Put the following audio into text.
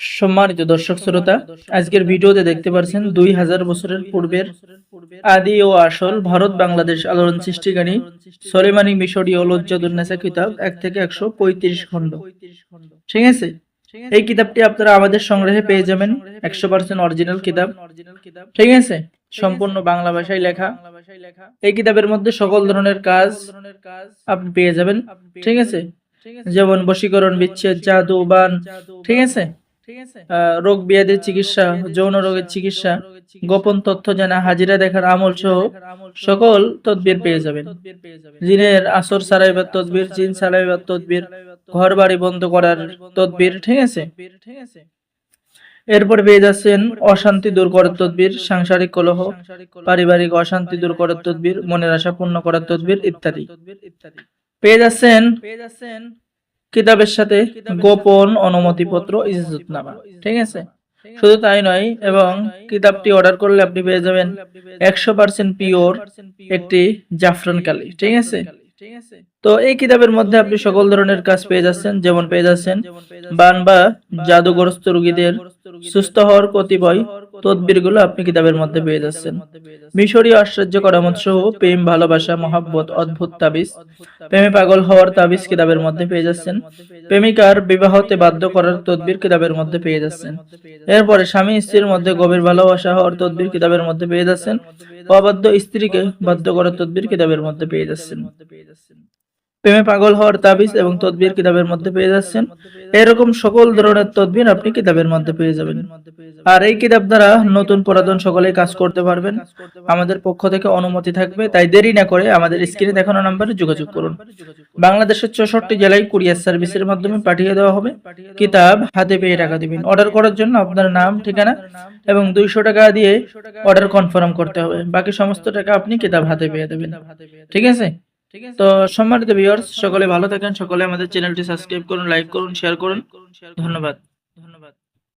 সম্মানিত দর্শক শ্রোতা, আজকের ভিডিওতে দেখতে পাচ্ছেন দুই হাজার বছরের পূর্বের আদি ও আসল ভারত বাংলাদেশ আলোড়ন সৃষ্টিকারী সলেমানি মিশরীয় লজ্জাদুন্নেসা কিতাব এক থেকে একশো পঁয়ত্রিশ খণ্ড। ঠিক আছে? এই কিতাবটি আপনারা আমাদের সংগ্রহে পেয়ে যাবেন একশো পার্সেন্ট অরিজিনাল কিতাব। ঠিক আছে? সম্পূর্ণ বাংলা ভাষায় লেখা। এই কিতাবের মধ্যে সকল ধরনের কাজ আপনি পেয়ে যাবেন। ঠিক আছে? যেমন বশীকরণ বিচ্ছেদ, জাদু বান ঠিক আছে? রোগ ব্যাধির চিকিৎসা যৌন রোগের চিকিৎসা গোপন তথ্য জানা হাজিরা দেখার আমল সহ সকল তদবির পেয়ে যাবেন। জিনের আসর সারাইবার তদবির জিন সারাইবার তদবির ঘর বাড়ি বন্ধ করার তদবির ঠিক আছে? এরপর পেয়ে যাচ্ছেন অশান্তি দূর করার তদবির সাংসারিক কলহ পারিবারিক অশান্তি দূর করার তদবির মনের আশা পূর্ণ করার তদবির ইত্যাদি। পেয়ে যাচ্ছেন পেয়ে যাচ্ছেন কিতাবের সাথে গোপন অনুমতিপত্র ইজাজতনামা, ঠিক আছে? শুধু তাই নয়, এবং কিতাবটি অর্ডার করলে আপনি পেয়ে যাবেন একশো পার্সেন্ট পিওর একটি জাফরান কালি, ঠিক আছে? তো এই কিতাবের মধ্যে আপনি সকল ধরনের কাজ পেয়ে যাচ্ছেন, যেমন পেয়ে যাচ্ছেন বান বা জাদুগ্রস্ত রোগীদের সুস্থ হওয়ার কতিপয় তদবিরগুলো আপনি কিতাবের মধ্যে পেয়ে যাচ্ছেন। মিশরীয় আশ্চর্য করামত সহ প্রেম, ভালোবাসা, মহাব্বত, অদ্ভুত তাবিজ, প্রেমে পাগল হওয়ার তাবিজ কিতাবের মধ্যে পেয়ে যাচ্ছেন। প্রেমিকার বিবাহতে বাধ্য করার তদবির কিতাবের মধ্যে পেয়ে যাচ্ছেন। এরপরে স্বামী স্ত্রীর মধ্যে গভীর ভালোবাসা হওয়ার তদবির কিতাবের মধ্যে পেয়ে যাচ্ছেন। অবাধ্য স্ত্রীকে বাধ্য করার তদবির কিতাবের মধ্যে পেয়ে যাচ্ছেন। প্রেমে পাগল হওয়ার তাবিজ এবং তদবির কিতাবের মধ্যে পেয়ে যাচ্ছেন। এরকম সকল ধরনের তদবির আপনি কিতাবের মধ্যে পেয়ে যাবেন। আর এই কিতাব দ্বারা নতুন পুরাতন সকলেই কাজ করতে পারবেন। আমাদের পক্ষ থেকে অনুমতি থাকবে, তাই দেরি না করে আমাদের স্ক্রিনে দেখানো নাম্বারে যোগাযোগ করুন। বাংলাদেশের চৌষট্টি জেলায় কুরিয়ার সার্ভিসের মাধ্যমে পাঠিয়ে দেওয়া হবে। কিতাব হাতে পেয়ে টাকা দিবেন। অর্ডার করার জন্য আপনার নাম, ঠিকানা এবং দুইশো টাকা দিয়ে অর্ডার কনফার্ম করতে হবে। বাকি সমস্ত টাকা আপনি কিতাব হাতে পেয়ে দেবেন। ঠিক আছে? তো সম্মানিত ভিউয়ার্স সকলে ভালো থাকেন সকলে আমাদের চ্যানেলটি সাবস্ক্রাইব করুন লাইক করুন শেয়ার করুন। ধন্যবাদ। ধন্যবাদ।